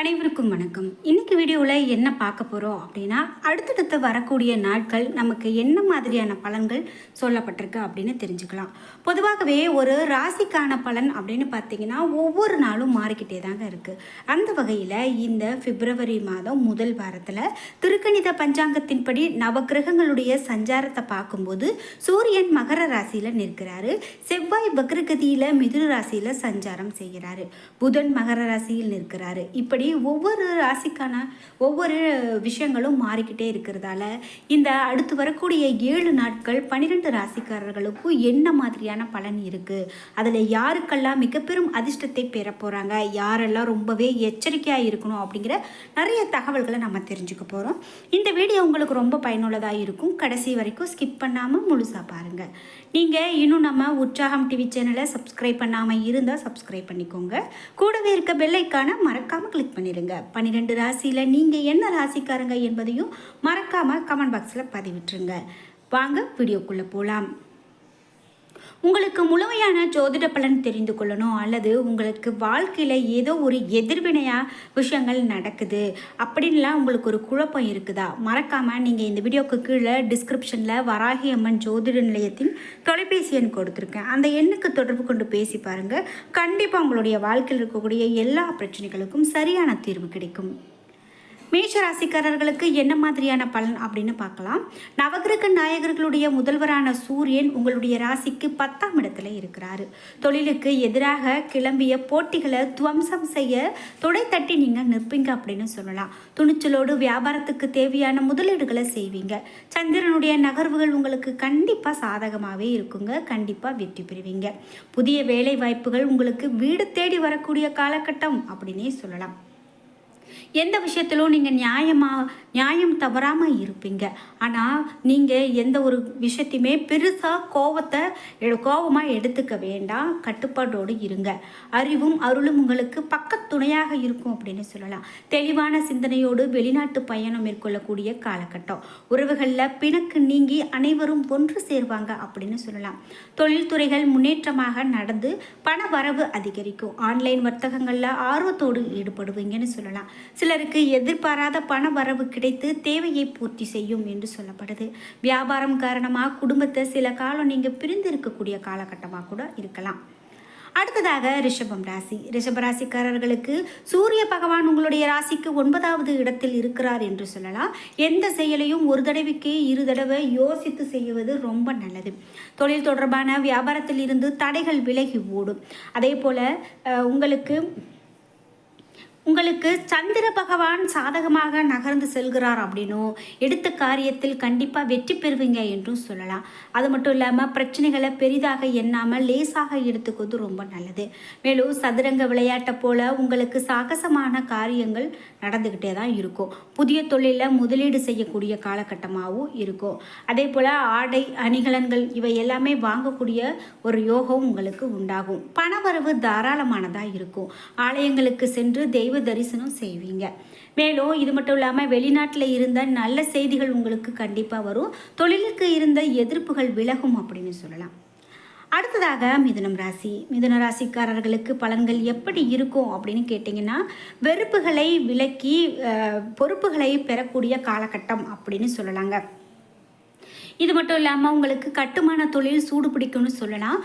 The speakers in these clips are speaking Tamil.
அனைவருக்கும் வணக்கம். இன்னைக்கு வீடியோவில் என்ன பார்க்க போகிறோம் அப்படின்னா அடுத்தடுத்து வரக்கூடிய நாட்கள் நமக்கு என்ன மாதிரியான பலன்கள் சொல்லப்பட்டிருக்கு அப்படின்னு தெரிஞ்சுக்கலாம். பொதுவாகவே ஒரு ராசிக்கான பலன் அப்படின்னு பார்த்தீங்கன்னா ஒவ்வொரு நாளும் மாறிக்கிட்டே தாங்க இருக்குது அந்த வகையில் இந்த பிப்ரவரி மாதம் முதல் வாரத்தில் திருக்கணித பஞ்சாங்கத்தின்படி நவக்கிரகங்களுடைய சஞ்சாரத்தை பார்க்கும்போது சூரியன் மகர ராசியில் நிற்கிறாரு. செவ்வாய் வக்ரகதியில் மிதுன ராசியில் சஞ்சாரம் செய்கிறாரு. புதன் மகர ராசியில் நிற்கிறாரு. இப்படி ஒவ்வொரு ராசிக்கான ஒவ்வொரு விஷயங்களும் மாறிக்கிட்டே இருக்கிறதால இந்த அடுத்து வரக்கூடிய ஏழு நாட்கள் பன்னிரெண்டு ராசிக்காரர்களுக்கும் என்ன மாதிரியான பலன் இருக்குது அதில் யாருக்கெல்லாம் மிக பெரும் அதிர்ஷ்டத்தை பெற போகிறாங்க யாரெல்லாம் ரொம்பவே எச்சரிக்கையாக இருக்கணும் அப்படிங்கிற நிறைய தகவல்களை நம்ம தெரிஞ்சுக்க போகிறோம் இந்த வீடியோ உங்களுக்கு ரொம்ப பயனுள்ளதாக இருக்கும். கடைசி வரைக்கும் ஸ்கிப் பண்ணாமல் முழுசாக பாருங்கள் நீங்கள் இன்னும் நம்ம உற்சாகம் டிவி சேனலை சப்ஸ்கிரைப் பண்ணாமல் இருந்தால் சப்ஸ்கிரைப் பண்ணிக்கோங்க. கூடவே இருக்க பெல்லைக்கான மறக்காமல் கிளிக் பண்ணிடுங்க. பன்னிரெண்டு ராசியில் நீங்கள் என்ன ராசிக்காரங்க என்பதையும் மறக்காமல் கமெண்ட் பாக்ஸில் பதிவிட்டுருங்க. வாங்க வீடியோக்குள்ளே போகலாம் உங்களுக்கு முழுமையான ஜோதிட பலன் தெரிந்து கொள்ளணும் அல்லது உங்களுக்கு வாழ்க்கையில் ஏதோ ஒரு எதிர்வினையாக விஷயங்கள் நடக்குது அப்படின்லாம் உங்களுக்கு ஒரு குழப்பம் இருக்குதா? மறக்காமல் நீங்கள் இந்த வீடியோக்கு கீழே டிஸ்கிரிப்ஷனில் வராகி அம்மன் ஜோதிட நிலையத்தின் தொலைபேசி எண் கொடுத்துருக்கேன். அந்த எண்ணுக்கு தொடர்பு கொண்டு பேசி பாருங்கள் கண்டிப்பாக உங்களுடைய வாழ்க்கையில் இருக்கக்கூடிய எல்லா பிரச்சனைகளுக்கும் சரியான தீர்வு கிடைக்கும். மேஷ ராசிக்காரர்களுக்கு என்ன மாதிரியான பலன் அப்படின்னு பார்க்கலாம். நவகிரக நாயகர்களுடைய முதல்வரான சூரியன் உங்களுடைய ராசிக்கு பத்தாம் இடத்துல இருக்கிறாரு. தொழிலுக்கு எதிராக கிளம்பிய போட்டிகளை துவம்சம் செய்ய தொடை தட்டி நீங்கள் நிற்பீங்க அப்படின்னு சொல்லலாம். துணிச்சலோடு வியாபாரத்துக்கு தேவையான முதலீடுகளை செய்வீங்க. சந்திரனுடைய நகர்வுகள் உங்களுக்கு கண்டிப்பாக சாதகமாகவே இருக்குங்க. கண்டிப்பாக வெற்றி பெறுவீங்க. புதிய வேலை வாய்ப்புகள் உங்களுக்கு வீடு தேடி வரக்கூடிய காலகட்டம் அப்படின்னே சொல்லலாம். எந்த விஷயத்திலும் நீங்கள் நியாயமாக நியாயம் தவறாமல் இருப்பீங்க. ஆனால் நீங்கள் எந்த ஒரு விஷயத்தையுமே பெருசாக கோவத்தை கோபமாக கோவமாக எடுத்துக்க வேண்டாம். கட்டுப்பாட்டோடு இருங்க. அறிவும் அருளும் உங்களுக்கு பக்கத்துணையாக இருக்கும் அப்படின்னு சொல்லலாம். தெளிவான சிந்தனையோடு வெளிநாட்டு பயணம் மேற்கொள்ளக்கூடிய காலகட்டம். உறவுகளில் பிணக்கு நீங்கி அனைவரும் ஒன்று சேர்வாங்க அப்படின்னு சொல்லலாம். தொழில்துறைகள் முன்னேற்றமாக நடந்து பண வரவு அதிகரிக்கும். ஆன்லைன் வர்த்தகங்களில் ஆர்வத்தோடு ஈடுபடுவீங்கன்னு சொல்லலாம். சிலருக்கு எதிர்பாராத பண வரவு கிடைத்து தேவையை பூர்த்தி செய்யும் என்று சொல்லப்படுது. வியாபாரம் காரணமாக குடும்பத்தை சில காலம் நீங்கள் பிரிந்து இருக்கக்கூடிய காலகட்டமாக கூட இருக்கலாம். அடுத்ததாக ரிஷபம் ராசி. ரிஷப ராசிக்காரர்களுக்கு சூரிய பகவான் உங்களுடைய ராசிக்கு ஒன்பதாவது இடத்தில் இருக்கிறார் என்று சொல்லலாம். எந்த செயலையும் ஒரு தடவைக்கு இரு தடவை யோசித்து செய்வது ரொம்ப நல்லது. தொழில் தொடர்பான வியாபாரத்தில் இருந்து தடைகள் விலகி ஓடும். அதே போல் உங்களுக்கு உங்களுக்கு சந்திர பகவான் சாதகமாக நகர்ந்து செல்கிறார் அப்படின்னும் எடுத்த காரியத்தில் கண்டிப்பாக வெற்றி பெறுவீங்க என்றும் சொல்லலாம். அது மட்டும் இல்லாமல் பிரச்சனைகளை பெரிதாக எண்ணாமல் லேசாக எடுத்துக்கிறது ரொம்ப நல்லது. மேலும் சதுரங்க விளையாட்டை போல உங்களுக்கு சாகசமான காரியங்கள் நடந்துக்கிட்டே தான் இருக்கும். புதிய தொழிலில் முதலீடு செய்யக்கூடிய காலகட்டமாகவும் இருக்கும். அதே போல் ஆடை அணிகலன்கள் இவை எல்லாமே வாங்கக்கூடிய ஒரு யோகம் உங்களுக்கு உண்டாகும். பணவரவு தாராளமானதாக இருக்கும். ஆலயங்களுக்கு சென்று தெய்வ தரிசனம் செய்வீங்க. மேலும் இது மட்டும் இல்லாமல் வெளிநாட்டில் இருந்த நல்ல செய்திகள் உங்களுக்கு கண்டிப்பாக வரும். தொழிலுக்கு இருந்த எதிர்ப்புகள் விலகும் அப்படின்னு சொல்லலாம். அடுத்ததாக மிதுனம் ராசி. மிதுன ராசிக்காரர்களுக்கு பலன்கள் எப்படி இருக்கும் அப்படின்னு கேட்டிங்கன்னா வெறுப்புகளை விலக்கி அஹ், பொறுப்புகளை பெறக்கூடிய காலகட்டம் அப்படின்னு சொல்லலாங்க. இது மட்டும் இல்லாமல் உங்களுக்கு கட்டுமான தொழில் சூடு பிடிக்கும்னு சொல்லலாம்.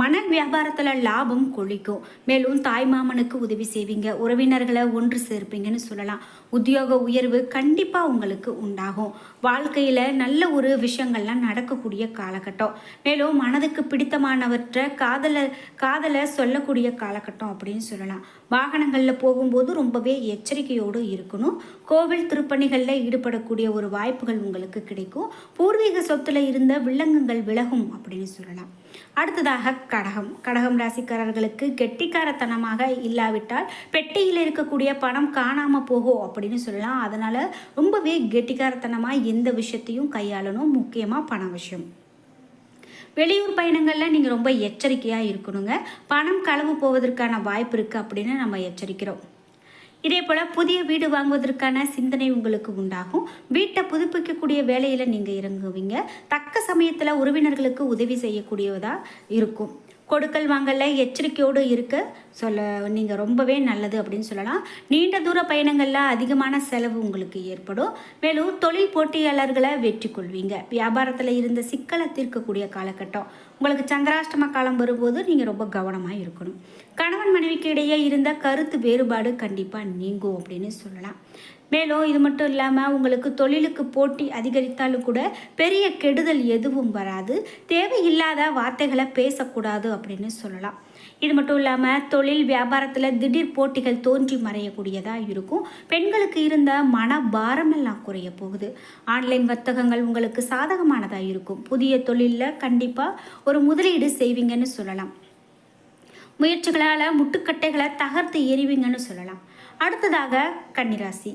மன வியாபாரத்தில் லாபம் கொழிக்கும் மேலும் தாய் மாமனுக்கு உதவி செய்வீங்க. உறவினர்களை ஒன்று சேர்ப்பீங்கன்னு சொல்லலாம். உத்தியோக உயர்வு கண்டிப்பாக உங்களுக்கு உண்டாகும். வாழ்க்கையில் நல்ல ஒரு விஷயங்கள்லாம் நடக்கக்கூடிய காலகட்டம். மேலும் மனதுக்கு பிடித்தமானவற்றை காதலை காதலை சொல்லக்கூடிய காலகட்டம் அப்படின்னு சொல்லலாம். வாகனங்களில் போகும்போது ரொம்பவே எச்சரிக்கையோடு இருக்கணும். கோவில் திருப்பணிகளில் ஈடுபடக்கூடிய ஒரு வாய்ப்புகள் உங்களுக்கு கிடைக்கும். பூர்வீக சொத்துல இருந்த வில்லங்கங்கள் விலகும் அப்படின்னு சொல்லலாம். அடுத்ததாக கடகம். கடகம் ராசிக்காரர்களுக்கு கெட்டிக்காரத்தனமாக இல்லாவிட்டால் பெட்டியில் இருக்கக்கூடிய பணம் காணாமல் போகும் அப்படின்னு சொல்லலாம். அதனால் ரொம்பவே கெட்டிக்காரத்தனமாக எந்த விஷயத்தையும் கையாளணும். முக்கியமாக பண விஷயம். வெளியூர் பயணங்களில் நீங்கள் ரொம்ப எச்சரிக்கையாக இருக்கணுங்க. பணம் களவு போவதற்கான வாய்ப்பு இருக்குது அப்படின்னு நம்ம எச்சரிக்கிறோம். இதே போல் புதிய வீடு வாங்குவதற்கான சிந்தனை உங்களுக்கு உண்டாகும். வீட்டை புதுப்பிக்கக்கூடிய வேலையில் நீங்கள் இறங்குவீங்க. தக்க சமயத்தில் உறவினர்களுக்கு உதவி செய்யக்கூடியதாக இருக்கும். கொடுக்கல் வாங்கல எச்சரிக்கையோடு இருக்க சொல்ல நீங்கள் ரொம்பவே நல்லது அப்படின்னு சொல்லலாம். நீண்ட தூர பயணங்களில் அதிகமான செலவு உங்களுக்கு ஏற்படும். மேலும் தொழில் போட்டியாளர்களை வெற்றி கொள்வீங்க. வியாபாரத்தில் இருந்த சிக்கலை தீர்க்கக்கூடிய காலகட்டம். உங்களுக்கு சந்திராஷ்டம காலம் வரும்போது நீங்கள் ரொம்ப கவனமாக இருக்கணும். கணவன் மனைவிக்கு இடையே இருந்த கருத்து வேறுபாடு கண்டிப்பாக நீங்கும் அப்படின்னு சொல்லலாம். மேலும் இது மட்டும் இல்லாமல் உங்களுக்கு தொழிலுக்கு போட்டி அதிகரித்தாலும் கூட பெரிய கெடுதல் எதுவும் வராது. தேவையில்லாத வார்த்தைகளை பேசக்கூடாது அப்படின்னு சொல்லலாம். இது மட்டும் இல்லாமல் தொழில் வியாபாரத்தில் திடீர் போட்டிகள் தோன்றி மறையக்கூடியதாக இருக்கும். பெண்களுக்கு இருந்த மன பாரமெல்லாம் குறைய போகுது. ஆன்லைன் வர்த்தகங்கள் உங்களுக்கு சாதகமானதாக இருக்கும். புதிய தொழிலில் கண்டிப்பாக ஒரு முதலீடு செய்வீங்கன்னு சொல்லலாம். முயற்சிகளால் முட்டுக்கட்டைகளை தகர்த்து எறிவீங்கன்னு சொல்லலாம். அடுத்ததாக கன்னிராசி.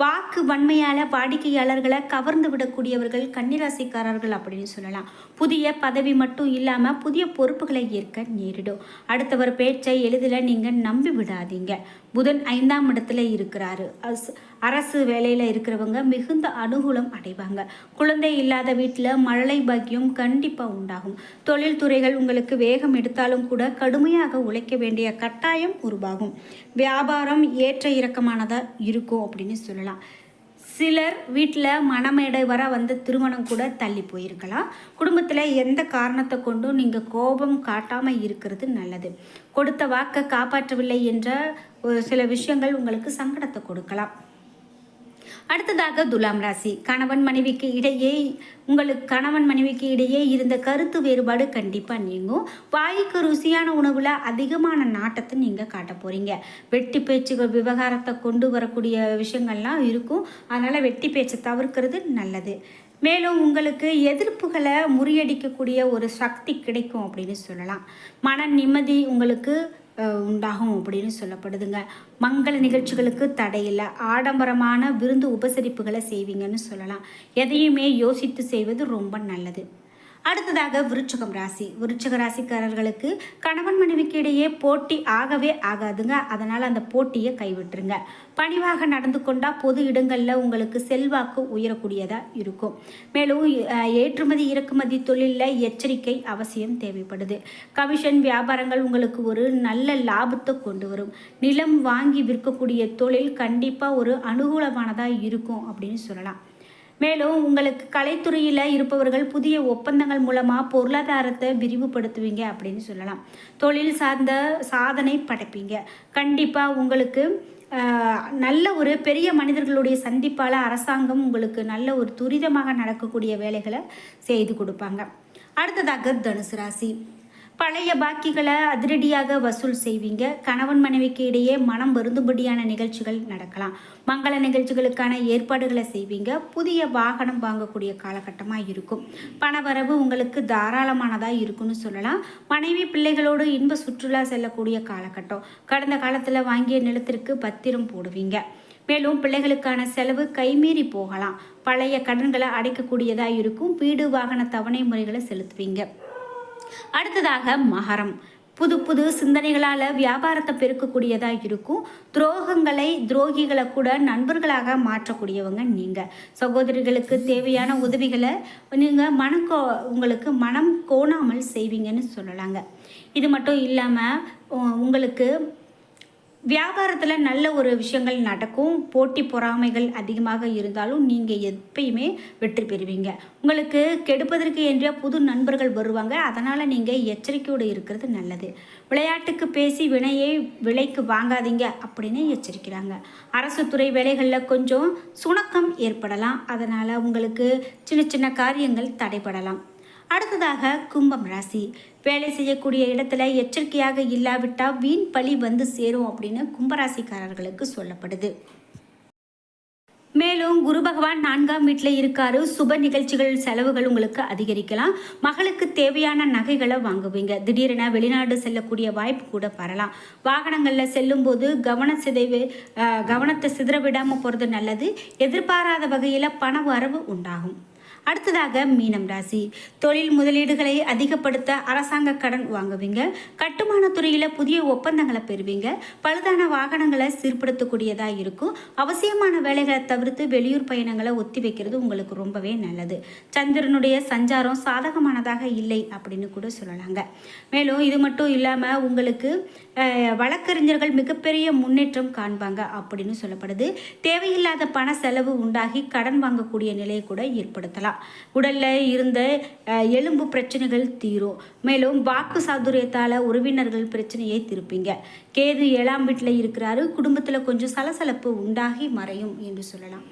வாக்கு வன்மையால் வாடிக்கையாளர்களை கவர்ந்து விடக்கூடியவர்கள் கன்னிராசிக்காரர்கள் அப்படின்னு சொல்லலாம். புதிய பதவி மட்டும் இல்லாமல் புதிய பொறுப்புகளை ஏற்க நேரிடும். அடுத்தவர் பேச்சை எளிதில் நீங்கள் நம்பி விடாதீங்க. புதன் ஐந்தாம் இடத்துல இருக்கிறாரு. அஸ்- அரசு வேலையில் இருக்கிறவங்க மிகுந்த அனுகூலம் அடைவாங்க. குழந்தை இல்லாத வீட்டில் மழலை பாக்கியம் கண்டிப்பாக உண்டாகும். தொழில்துறைகள் உங்களுக்கு வேகம் எடுத்தாலும் கூட கடுமையாக உழைக்க வேண்டிய கட்டாயம் உருவாகும். வியாபாரம் ஏற்ற இறக்கமானதாக இருக்கும் அப்படின்னு சொல்லலாம். சிலர் வீட்டில் மணமேடை வர வந்து திருமணம் கூட தள்ளி போயிருக்கலாம். குடும்பத்தில் எந்த காரணத்தை கொண்டும் நீங்கள் கோபம் காட்டாமல் இருக்கிறது நல்லது. கொடுத்த வாக்கை காப்பாற்றவில்லை என்ற ஒரு சில விஷயங்கள் உங்களுக்கு சங்கடத்தை கொடுக்கலாம். அடுத்ததாக துலாம் ராசி. கணவன் மனைவிக்கு இடையே உங்களுக்கு கணவன் மனைவிக்கு இடையே இருந்த கருத்து வேறுபாடு கண்டிப்பாக நீங்கும். வாய்க்கு ருசியான உணவில் அதிகமான நாட்டத்தை நீங்கள் காட்ட போகிறீங்க வெட்டி பேச்சுகள் விவகாரத்தை கொண்டு வரக்கூடிய விஷயங்கள்லாம் இருக்கும். அதனால் வெட்டி பேச்சை தவிர்க்கிறது நல்லது. மேலும் உங்களுக்கு எதிர்ப்புகளை முறியடிக்கக்கூடிய ஒரு சக்தி கிடைக்கும் அப்படின்னு சொல்லலாம். மன நிம்மதி உங்களுக்கு உண்டாகும் அப்படின்னு சொல்லப்படுதுங்க. மங்கள நிகழ்ச்சிகளுக்கு தடையில்லை ஆடம்பரமான விருந்து உபசரிப்புகளை செய்வீங்கன்னு சொல்லலாம். எதையுமே யோசித்து செய்வது ரொம்ப நல்லது. அடுத்ததாக விருச்சகம் ராசி. விருச்சக ராசிக்காரர்களுக்கு கணவன் மனைவிக்கு இடையே போட்டி ஆகவே ஆகாதுங்க. அதனால் அந்த போட்டியை கைவிட்டுருங்க. பணிவாக நடந்து கொண்டால் பொது இடங்களில் உங்களுக்கு செல்வாக்கு உயரக்கூடியதாக இருக்கும். மேலும் ஏற்றுமதி இறக்குமதி தொழிலில் எச்சரிக்கை அவசியம் தேவைப்படுது. கமிஷன் வியாபாரங்கள் உங்களுக்கு ஒரு நல்ல லாபத்தை கொண்டு வரும். நிலம் வாங்கி விற்கக்கூடிய தொழில் கண்டிப்பாக ஒரு அனுகூலமானதாக இருக்கும் அப்படின்னு சொல்லலாம். மேலும் உங்களுக்கு கலைத்துறையில் இருப்பவர்கள் புதிய ஒப்பந்தங்கள் மூலமாக பொருளாதாரத்தை விரிவுபடுத்துவீங்க அப்படின்னு சொல்லலாம். தொழில் சார்ந்த சாதனை படைப்பீங்க. கண்டிப்பாக உங்களுக்கு நல்ல ஒரு பெரிய மனிதர்களுடைய சந்திப்பால் அரசாங்கம் உங்களுக்கு நல்ல ஒரு துரிதமாக நடக்கக்கூடிய வேலைகளை செய்து கொடுப்பாங்க. அடுத்ததாக தனுசு ராசி. பழைய பாக்கிகளை அதிரடியாக வசூல் செய்வீங்க. கணவன் மனைவிக்கு இடையே மனம் வருந்தும்படியான நிகழ்ச்சிகள் நடக்கலாம். மங்கள நிகழ்ச்சிகளுக்கான ஏற்பாடுகளை செய்வீங்க. புதிய வாகனம் வாங்கக்கூடிய காலகட்டமாக இருக்கும். பணவரவு உங்களுக்கு தாராளமானதாக இருக்கும்னு சொல்லலாம். மனைவி பிள்ளைகளோடு இன்ப சுற்றுலா செல்லக்கூடிய காலகட்டம். கடந்த காலத்தில் வாங்கிய நிலத்திற்கு பத்திரம் போடுவீங்க. மேலும் பிள்ளைகளுக்கான செலவு கைமீறி போகலாம். பழைய கடன்களை அடைக்கக்கூடியதாக இருக்கும். வீடு வாகன தவணை முறைகளை செலுத்துவீங்க. அடுத்ததாக மகரம். புது புது சிந்தனைகளால் வியாபாரத்தை பெருக்கக்கூடியதாக இருக்கும். துரோகங்களை துரோகிகளை கூட நண்பர்களாக மாற்றக்கூடியவங்க நீங்கள் சகோதரிகளுக்கு தேவையான உதவிகளை நீங்கள் மனக்கோ உங்களுக்கு மனம் கோணாமல் செய்வீங்கன்னு சொல்லலாங்க. இது மட்டும் இல்லாமல் உங்களுக்கு வியாபாரத்தில் நல்ல ஒரு விஷயங்கள் நடக்கும் போட்டி பொறாமைகள் அதிகமாக இருந்தாலும் நீங்கள் எப்பயுமே வெற்றி பெறுவீங்க. உங்களுக்கு கெடுப்பதற்கு என்றே புது நண்பர்கள் வருவாங்க. அதனால் நீங்கள் எச்சரிக்கையோடு இருக்கிறது நல்லது. விளையாட்டுக்கு பேசி வினையை விலைக்கு வாங்காதீங்க அப்படின்னு எச்சரிக்கிறாங்க. அரசு துறை வேலைகளில் கொஞ்சம் சுணக்கம் ஏற்படலாம். அதனால் உங்களுக்கு சின்ன சின்ன காரியங்கள் தடைபடலாம். அடுத்ததாக கும்பம் ராசி. வேலை செய்யக்கூடிய இடத்துல எச்சரிக்கையாக இல்லாவிட்டால் வீண் பழி வந்து சேரும் அப்படின்னு கும்பராசிக்காரர்களுக்கு சொல்லப்படுது. மேலும் குரு பகவான் நான்காம் வீட்டில் இருக்காரு. சுப நிகழ்ச்சிகள் செலவுகள் உங்களுக்கு அதிகரிக்கலாம். மகளுக்கு தேவையான நகைகளை வாங்குவீங்க. திடீரென வெளிநாடு செல்லக்கூடிய வாய்ப்பு கூட வரலாம். வாகனங்களில் செல்லும்போது கவன சிதைவு கவனத்தை சிதற விடாமல் போகிறது நல்லது. எதிர்பாராத வகையில் பண வரவு உண்டாகும். அடுத்ததாக மீனம் ராசி. தொழில் முதலீடுகளை அதிகப்படுத்த அரசாங்க கடன் வாங்குவீங்க. கட்டுமான துறையில் புதிய ஒப்பந்தங்களை பெறுவீங்க. பழுதான வாகனங்களை சீர்படுத்தக்கூடியதாக இருக்கும். அவசியமான வேலைகளை தவிர்த்து வெளியூர் பயணங்களை ஒத்தி வைக்கிறது உங்களுக்கு ரொம்பவே நல்லது. சந்திரனுடைய சஞ்சாரம் சாதகமானதாக இல்லை அப்படின்னு கூட சொல்லலாங்க. மேலும் இது மட்டும் இல்லாமல் உங்களுக்கு வழக்கறிஞர்கள் மிகப்பெரிய முன்னேற்றம் காண்பாங்க அப்படின்னு சொல்லப்படுது. தேவையில்லாத பண செலவு உண்டாகி கடன் வாங்கக்கூடிய நிலையை கூட ஏற்படுத்தலாம். உடலில் இருந்த அஹ், எலும்பு பிரச்சனைகள் தீரும். மேலும் வாக்கு சாதுரியத்தால் உறவினர்கள் பிரச்சனையை திருப்பீங்க. கேது ஏழாம் வீட்டில் இருக்கிறாரு. குடும்பத்தில் கொஞ்சம் சலசலப்பு உண்டாகி மறையும் என்று சொல்லலாம்.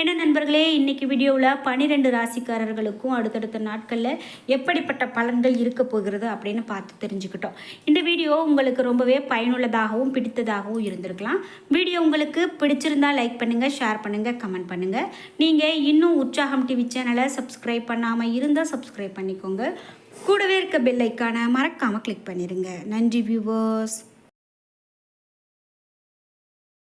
என்ன நண்பர்களே இன்றைக்கி வீடியோவில் பன்னிரெண்டு ராசிக்காரர்களுக்கும் அடுத்தடுத்த நாட்களில் எப்படிப்பட்ட பலன்கள் இருக்க போகிறது அப்படின்னு பார்த்து தெரிஞ்சுக்கிட்டோம். இந்த வீடியோ உங்களுக்கு ரொம்பவே பயனுள்ளதாகவும் பிடித்ததாகவும் இருந்திருக்கலாம். வீடியோ உங்களுக்கு பிடிச்சிருந்தா லைக் பண்ணுங்கள் ஷேர் பண்ணுங்கள் கமெண்ட் பண்ணுங்கள் நீங்கள் இன்னும் உற்சாகம் டிவி சேனலை சப்ஸ்கிரைப் பண்ணாமல் இருந்தால் சப்ஸ்கிரைப் பண்ணிக்கோங்க. கூடவே இருக்க பெல் ஐக்கானை மறக்காமல் கிளிக் பண்ணிடுங்க நன்றி வியூவர்ஸ்